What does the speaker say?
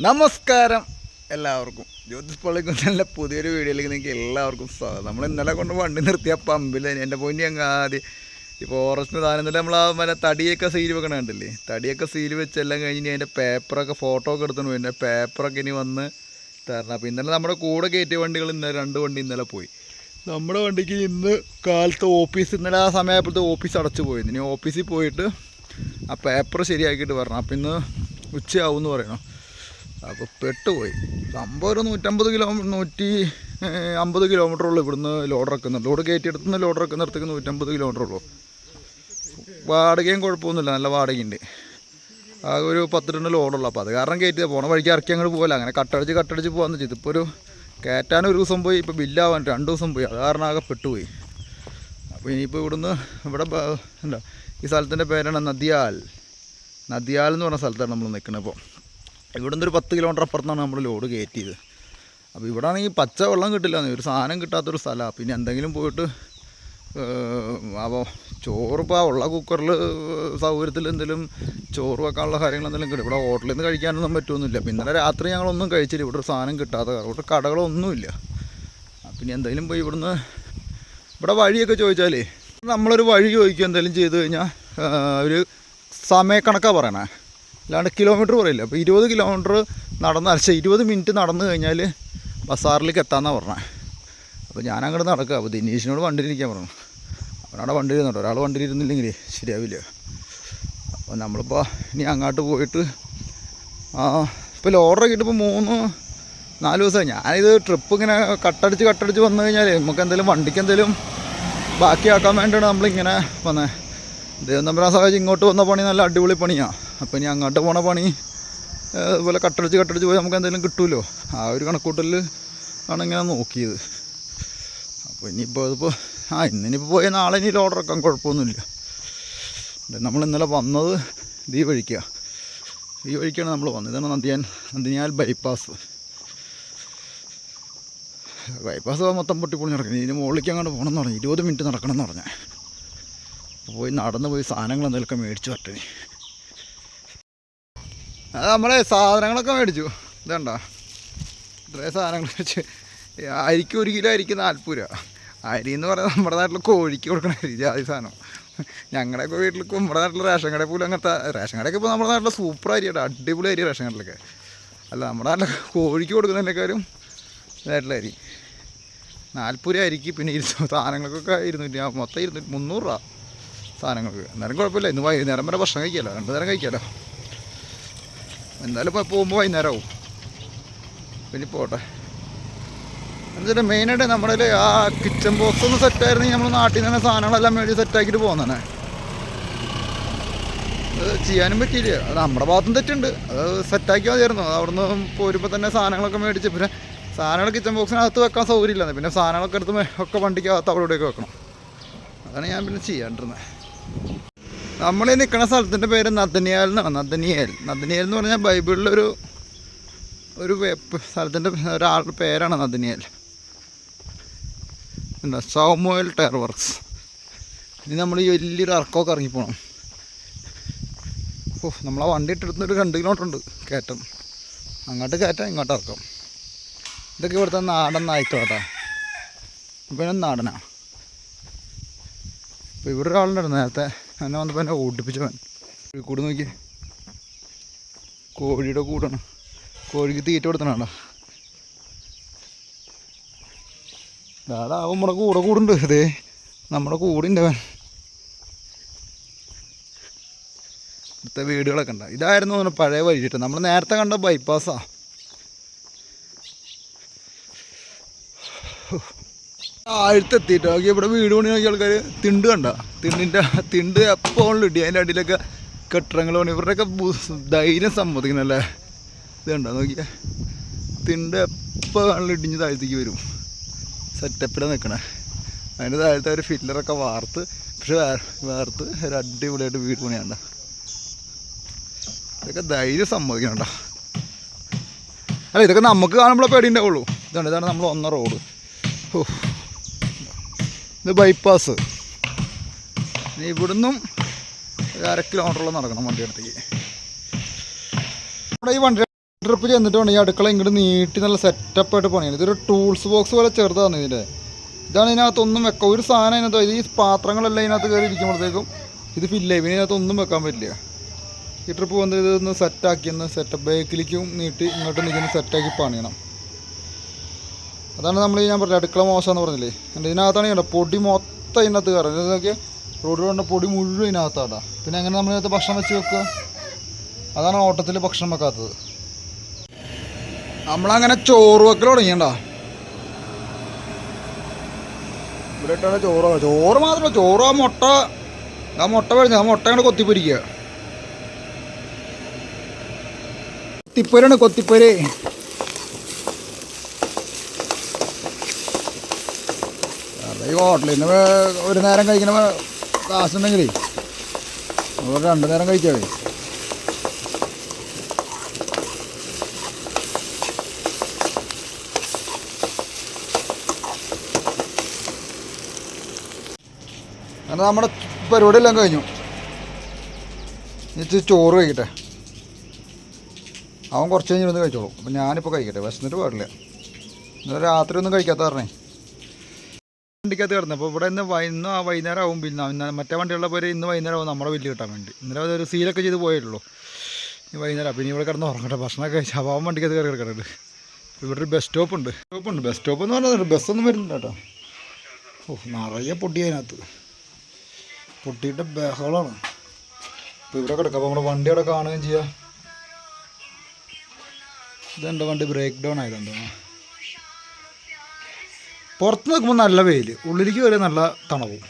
നമസ്കാരം എല്ലാവർക്കും. ജ്യോതിഷ് പള്ളിക്കും നല്ല പുതിയൊരു വീഡിയോയിലേക്ക് നിങ്ങൾക്ക് എല്ലാവർക്കും സ്വാഗതം. നമ്മൾ ഇന്നലെ കൊണ്ട് വണ്ടി നിർത്തിയ പമ്പിൽ എന്റെ പൊന്നി അങ്ങ് ആദ്യം ഇപ്പോൾ ഓറസ്റ്റ് താനം എന്നിട്ട് നമ്മൾ ആ മറ്റേ തടിയൊക്കെ സീൽ വെക്കണ കണ്ടില്ലേ? തടിയൊക്കെ സീൽ വെച്ചെല്ലാം കഴിഞ്ഞ് അതിന്റെ പേപ്പറൊക്കെ ഫോട്ടോ ഒക്കെ എടുത്തു പിന്നെ പേപ്പറൊക്കെ ഇനി വന്ന് തരണം. അപ്പോൾ ഇന്നലെ നമ്മുടെ കൂടെ കയറ്റിയ വണ്ടികൾ ഇന്നലെ രണ്ട് വണ്ടി ഇന്നലെ പോയി. നമ്മുടെ വണ്ടിക്ക് ഇന്ന് കാലത്ത് ഓഫീസ് ഇന്നലെ ആ സമയമായപ്പോഴത്തെ ഓഫീസ് അടച്ചു പോയി. ഇനി ഓഫീസിൽ പോയിട്ട് ആ പേപ്പർ ശരിയാക്കിയിട്ട് വരണം. അപ്പം ഇന്ന് ഉച്ചയാവും എന്ന് പറയണം? അപ്പോൾ പെട്ടുപോയി. സംഭവം ഒരു നൂറ്റമ്പത് കിലോ നൂറ്റി അമ്പത് കിലോമീറ്റർ ഉള്ളൂ ഇവിടുന്ന് ലോഡ് ഇറക്കുന്നത്. ലോഡ് കയറ്റിയെടുത്തുനിന്ന് ലോഡ് ഇറക്കുന്നിടത്തേക്ക് നൂറ്റമ്പത് കിലോമീറ്റർ ഉള്ളൂ. വാടകയും കുഴപ്പമൊന്നുമില്ല. നല്ല വാടകയുണ്ട്. ആകെ ഒരു പത്ത് രണ്ട് ലോഡുള്ളൂ അപ്പോൾ അത് കാരണം കയറ്റിയത്. പോണ വഴിക്ക് ഇറക്കി അങ്ങോട്ട് പോകല അങ്ങനെ കട്ടടിച്ച് കട്ടടിച്ച് പോകാമെന്ന് വെച്ചാൽ ഇതിപ്പോൾ ഒരു കയറ്റാൻ ഒരു ദിവസം പോയി. ഇപ്പോൾ ബില്ലാവാൻ രണ്ട് ദിവസം പോയി. അത് കാരണം ആകെ പെട്ടുപോയി. അപ്പോൾ ഇനിയിപ്പോൾ ഇവിടുന്ന് ഇവിടെ എന്താ ഈ സ്ഥലത്തിന്റെ പേരാണ് നദിയാൽ. നദിയാൽ എന്ന് പറഞ്ഞ സ്ഥലത്താണ് നമ്മൾ നിൽക്കുന്നത് ഇപ്പോൾ ഇവിടുന്ന് നിന്നൊരു പത്ത് കിലോമീറ്റർ അപ്പുറത്താണ് നമ്മൾ ലോഡ് കയറ്റിയത് അപ്പോൾ ഇവിടെ ആണെങ്കിൽ പച്ച വെള്ളം കിട്ടില്ല. ഒരു സാധനം കിട്ടാത്തൊരു സ്ഥലമാണ് പിന്നെ എന്തെങ്കിലും പോയിട്ട് അപ്പോൾ ചോറിപ്പോൾ ഉള്ള കുക്കറിൽ സൗകര്യത്തിൽ എന്തെങ്കിലും ചോറ് വെക്കാനുള്ള കാര്യങ്ങൾ എന്തെങ്കിലും കിട്ടും. ഇവിടെ ഹോട്ടലിൽ നിന്ന് കഴിക്കാനൊന്നും പറ്റുമൊന്നുമില്ല പിന്നെ ഇന്നലെ രാത്രി ഞങ്ങളൊന്നും കഴിച്ചില്ല. ഇവിടെ ഒരു സാധനം കിട്ടാത്ത കാരണം. ഇവിടെ കടകളൊന്നുമില്ല. പിന്നെ എന്തെങ്കിലും പോയി ഇവിടുന്ന് ഇവിടെ വഴിയൊക്കെ ചോദിച്ചാലേ നമ്മളൊരു വഴി ചോദിക്കുക എന്തെങ്കിലും ചെയ്ത് കഴിഞ്ഞാൽ ഒരു സമയക്കണക്കാണ് പറയണേ. അല്ലാണ്ട് കിലോമീറ്റർ പറയില്ല? അപ്പോൾ ഇരുപത് കിലോമീറ്റർ നടന്ന് അരച്ച ഇരുപത് മിനിറ്റ് നടന്നു കഴിഞ്ഞാൽ ബസാറിലേക്ക് എത്താമെന്നാണ് പറഞ്ഞത് അപ്പോൾ ഞാൻ അങ്ങോട്ട് നടക്കുക അപ്പോൾ ദിനേശിനോട് വണ്ടിയിലിരിക്കാൻ പറഞ്ഞു. അവനവിടെ വണ്ടി ഇരുന്നുണ്ട് ഒരാൾ വണ്ടിയിൽ ഇരുന്നില്ലെങ്കിൽ ശരിയാവില്ല. അപ്പോൾ നമ്മളിപ്പോൾ ഇനി അങ്ങോട്ട് പോയിട്ട് ഇപ്പോൾ ലോഡറൊക്കെ ഇട്ടിപ്പോൾ മൂന്ന് നാല് ദിവസമായി ഞാനിത് ട്രിപ്പ് ഇങ്ങനെ കട്ടടിച്ച് കട്ടടിച്ച് വന്നു കഴിഞ്ഞാൽ നമുക്ക് എന്തെങ്കിലും വണ്ടിക്ക് എന്തെങ്കിലും ബാക്കിയാക്കാൻ വേണ്ടിയാണ് നമ്മളിങ്ങനെ വന്നത് ദൈവം നമ്പരാ സഹായിച്ച് ഇങ്ങോട്ട് വന്ന പണി നല്ല അടിപൊളി പണിയാണ് അപ്പോൾ ഇനി അങ്ങോട്ട് പോണ പണി അതുപോലെ കട്ടടിച്ച് കട്ടടിച്ച് പോയി നമുക്ക് എന്തെങ്കിലും കിട്ടുമല്ലോ ആ ഒരു കണക്കൂട്ടലിൽ ആണ് ഇങ്ങനെ നോക്കിയത്. അപ്പോൾ ഇനിയിപ്പോൾ അതിപ്പോൾ ആ ഇന്നിനിപ്പോൾ പോയ നാളെ ഇനി ലോഡർ ഇറക്കാൻ കുഴപ്പമൊന്നുമില്ല. നമ്മൾ ഇന്നലെ വന്നത് ഈ വഴിക്കാണ് ഈ വഴിക്കാണ് നമ്മൾ വന്നത്. ഇതാണ് നന്ദിയാൻ നന്ദിയാൽ ബൈപ്പാസ് ബൈപ്പാസ് മൊത്തം പൊട്ടിപ്പൊളി നടക്കുന്നത് ഇതിന് മുകളിലേക്ക് അങ്ങോട്ട് പോകണം എന്ന് പറഞ്ഞു ഇരുപത് മിനിറ്റ് നടക്കണം എന്ന് പറഞ്ഞാൽ പോയി നടന്ന് പോയി സാധനങ്ങൾ എന്തെങ്കിലുമൊക്കെ മേടിച്ച് വരട്ടെ അത് നമ്മളെ സാധനങ്ങളൊക്കെ മേടിച്ചു. ഇതണ്ട? ഇത്രയും സാധനങ്ങൾ മേടിച്ച്. അരിക്ക് ഒരു കിലോ അരിക്ക് നാൽപ്പത് രൂപ. അരി എന്ന് പറയുന്നത് നമ്മുടെ നാട്ടിൽ കോഴിക്ക് കൊടുക്കണ അരി ജാതി സാധനം. ഞങ്ങളുടെയൊക്കെ വീട്ടിൽ നമ്മുടെ നാട്ടിൽ റേഷൻ കടയിൽ പോലും അങ്ങനത്തെ റേഷൻ കടയൊക്കെ ഇപ്പോൾ നമ്മുടെ നാട്ടിലെ സൂപ്പർ അരിയാണ് അടിപൊളി അരി റേഷൻ കടയിലൊക്കെ. അല്ല നമ്മുടെ നാട്ടിൽ കോഴിക്ക് കൊടുക്കുന്നതിനേക്കാളും നാട്ടിലെ അരി. നാൽപ്പത് രൂപ അരിക്ക് പിന്നെ ഇരുന്നൂറ് സാധനങ്ങൾക്കൊക്കെ ഇരുന്നൂറ്റി മൊത്തം ഇരുന്നൂറ്റി മുന്നൂറ് രൂപ സാധനങ്ങൾക്ക്. എന്നാലും കുഴപ്പമില്ല. ഇന്ന് വൈകുന്നേരം വരെ ഭക്ഷണം കഴിക്കാമല്ലോ രണ്ട് നേരം കഴിക്കാമല്ലോ എന്തായാലും ഇപ്പോൾ പോകുമ്പോൾ വൈകുന്നേരം ആവും പിന്നെ പോട്ടെ എന്നുവെച്ചാൽ മെയിനായിട്ട് നമ്മുടെ ആ കിച്ചൺ ബോക്സ് ഒന്ന് സെറ്റായിരുന്നെങ്കിൽ നമ്മൾ നാട്ടിൽ നിന്ന് തന്നെ സാധനങ്ങളെല്ലാം മേടിച്ച് സെറ്റാക്കിയിട്ട് അത് ചെയ്യാനും പറ്റിയില്ല? അത് നമ്മുടെ ഭാഗത്തും തെറ്റുണ്ട്. അത് സെറ്റാക്കി മതിയായിരുന്നു. അത് അവിടുന്ന് പോരുമ്പോൾ തന്നെ സാധനങ്ങളൊക്കെ മേടിച്ച് പിന്നെ സാധനങ്ങൾ കിച്ചൺ ബോക്സിനകത്ത് വെക്കാൻ സൗകര്യമില്ല പിന്നെ സാധനങ്ങളൊക്കെ എടുത്ത് ഒക്കെ വണ്ടിക്കകത്ത് അവിടെ ഇവിടെയൊക്കെ വെക്കണം. അതാണ് ഞാൻ പിന്നെ ചെയ്യാണ്ടിരുന്നത് നമ്മൾ നിൽക്കുന്ന സ്ഥലത്തിന്റെ പേര് നദനിയാൽ എന്നാണ് നദനിയേൽ. നദനിയേൽ എന്ന് പറഞ്ഞാൽ ബൈബിളിലൊരു ഒരു സ്ഥലത്തിന്റെ ഒരാളുടെ പേരാണ് നദനിയേൽ. എന്താ സോമോയൽ ടയർ വർക്ക്സ്. ഇനി നമ്മൾ ഈ വലിയൊരു ഇറക്കമൊക്കെ ഇറങ്ങിപ്പോണം. ഓ നമ്മളെ വണ്ടി ഇട്ടിടുന്നൊരു ഒരു രണ്ട് കിലോമീറ്റർ ഉണ്ട് കയറ്റം. അങ്ങോട്ട് കയറ്റാം ഇങ്ങോട്ട് ഇറക്കാം. ഇതൊക്കെ ഇവിടുത്തെ നാടൻ നായ്ക്കളാട്ടാ. ഇപ്പം നാടനാണ് അപ്പോൾ ഇവിടെ ഒരാളുണ്ടായിരുന്നു നേരത്തെ. എന്നെ വന്നപ്പോൾ എന്നെ ഓടിപ്പിച്ചവൻ. കൂട് നോക്കി കോഴിയുടെ കൂടാണ്. കോഴിക്ക് തീറ്റ കൊടുത്തണാണ്ടോ ഇതാടാ നമ്മുടെ കൂടെ കൂടുണ്ട്. അതേ നമ്മുടെ കൂടുണ്ടവൻ ഇവിടുത്തെ വീടുകളൊക്കെ ഉണ്ട്. ഇതായിരുന്നു തോന്നുന്നു പഴയ വഴി കിട്ടും നമ്മൾ നേരത്തെ കണ്ട ബൈപ്പാസാ ആഴ്ത്തെത്തിയിട്ട് നോക്കി ഇവിടെ വീട് പണി നോക്കിയ ആൾക്കാർ തിണ്ട് കണ്ട. തിണ്ടിന്റെ തിണ്ട് എപ്പോൾ ഇടി. അതിന്റെ അടിയിലൊക്കെ കെട്ടിടങ്ങൾ പണി. ഇവരുടെയൊക്കെ ധൈര്യം സമ്മതിക്കണല്ലേ? ഇത് കണ്ടോ? നോക്കിയ തിണ്ട് എപ്പോൾ കാണലും ഇടിഞ്ഞ് താഴത്തേക്ക് വരും. സെറ്റപ്പിലാണ് നിൽക്കണേ അതിന്റെ താഴത്തെ ഒരു ഫില്ലറൊക്കെ വാർത്ത്. പക്ഷെ വാർത്ത് ഒരു അടിപൊളിയായിട്ട് വീട് പണിയാണ്ട ഇതൊക്കെ ധൈര്യം സമ്മതിക്കണം കേട്ടോ. അല്ല ഇതൊക്കെ നമുക്ക് കാണുമ്പോഴേ പേടി ഉണ്ടാവുള്ളൂ. ഇതാണ് ഇതാണ് നമ്മൾ ഒന്ന റോഡ്. ഓ ഇത് ബൈപ്പാസ് ഇവിടുന്നും ഒരു അര കിലോമീറ്ററോളം നടക്കണം വണ്ടി അടുത്തേക്ക്. നമ്മുടെ ഈ വണ്ടി ട്രിപ്പ് ചെന്നിട്ട് വേണം ഈ അടുക്കള ഇങ്ങോട്ട് നീട്ടി നല്ല സെറ്റപ്പായിട്ട് പണിയാണ്. ഇതൊരു ടൂൾസ് ബോക്സ് പോലെ ചെറുതാണ് ഇതിന്റെ ഇതാണ് ഇതിനകത്തൊന്നും വെക്കാം. ഒരു സാധനം അതിനകത്ത് ഈ പാത്രങ്ങളെല്ലാം ഇതിനകത്ത് കയറി ഇരിക്കുമ്പോഴത്തേക്കും ഇത് ഫില്ല് ചെയ്യും ഇതിനകത്ത് ഒന്നും വെക്കാൻ പറ്റില്ല. ഈ ട്രിപ്പ് വന്നിട്ട് ഇതൊന്ന് സെറ്റാക്കി ഒന്ന് സെറ്റപ്പ് ബേക്കിലേക്കും നീട്ടി ഇങ്ങോട്ട് നിൽക്കുന്ന സെറ്റാക്കി പണിയണം. അതാണ് നമ്മൾ ഞാൻ പറഞ്ഞത് അടുക്കള എന്ന് പറഞ്ഞില്ലേ? എന്റെ ഇതിനകത്താണ് കേട്ടോ പൊടി മൊത്തം ഇതിനകത്ത് കയറുന്നത് ഇതൊക്കെ റോഡിൽ കൊണ്ട് പൊടി മുഴുവൻ ഇതിനകത്താണ് പിന്നെ എങ്ങനെ നമ്മൾ ഇതിനകത്ത് ഭക്ഷണം വെച്ച് വെക്കുക? അതാണ് ഓട്ടത്തിൽ ഭക്ഷണം വെക്കാത്തത്. നമ്മളങ്ങനെ ചോറ് വെക്കൽ തുടങ്ങിയണ്ട. ഇവിടെ ഇട്ടാണ് ചോറ് ചോറ് മാത്രമല്ല ചോറ് ആ മുട്ട ആ മുട്ട കഴിഞ്ഞ ആ മുട്ട അങ്ങോട്ട് കൊത്തിപ്പൊരിക്കുക. കൊത്തിപ്പൊരാണ് കൊത്തിപ്പൊര്. ഈ ഹോട്ടലിൽ നിന്ന് ഒരു നേരം കഴിക്കണ കാശുണ്ടെങ്കിലേ ഒരു രണ്ട് നേരം മതി അങ്ങനെ നമ്മുടെ പരിപാടി എല്ലാം കഴിഞ്ഞു ഇച്ചിരി ചോറ് കഴിക്കട്ടെ. അവൻ കുറച്ച് കഴിഞ്ഞിരുന്ന് കഴിച്ചോളൂ. അപ്പം ഞാനിപ്പോൾ കഴിക്കട്ടെ. വിശന്നിട്ട് പാടില്ല ഇന്നലെ രാത്രി ഒന്നും കഴിക്കാത്ത പറഞ്ഞേ വണ്ടിക്കകത്ത് കിടന്നു. അപ്പോൾ ഇവിടെ ഇന്ന് ഇന്ന് ആ വൈകുന്നേരം ആവും പിന്നെ മറ്റേ വണ്ടിയുള്ള പോലെ ഇന്ന് വൈകുന്നേരം ആവും നമ്മുടെ വീട്ടിൽ കിട്ടാൻ വേണ്ടി. ഇന്നലെ അതൊരു സീലൊക്കെ ചെയ്ത് പോയിട്ടുള്ളൂ. ഇനി വൈകുന്നേരം. പിന്നെ ഇവിടെ കിടന്ന് ഉറങ്ങട്ടെ. ഭക്ഷണമൊക്കെ കഴിച്ചാൽ അപ്പം വണ്ടിക്കകത്ത് കയറി കിടക്കുന്നുണ്ട് ഇവിടെ ഒരു ബസ് സ്റ്റോപ്പ് ഉണ്ട്. സ്റ്റോപ്പ് ഉണ്ട്. ബസ് സ്റ്റോപ്പ് എന്ന് പറഞ്ഞാൽ ബസ്സൊന്നും വരുന്നില്ല കേട്ടോ. ഓ നിറയെ പൊട്ടി അതിനകത്ത്. പൊട്ടിയിട്ട് ബഹളമാണ്. അപ്പോൾ ഇവിടെ കിടക്കുക അപ്പോൾ നമ്മുടെ വണ്ടി അവിടെ കാണുകയും ചെയ്യാം. ഇതെന്റെ വണ്ടി? ബ്രേക്ക് ഡൗൺ ആയതുണ്ടോ പുറത്ത് നിൽക്കുമ്പോൾ നല്ല വെയിൽ ഉള്ളിലേക്ക് വരെ നല്ല തണവും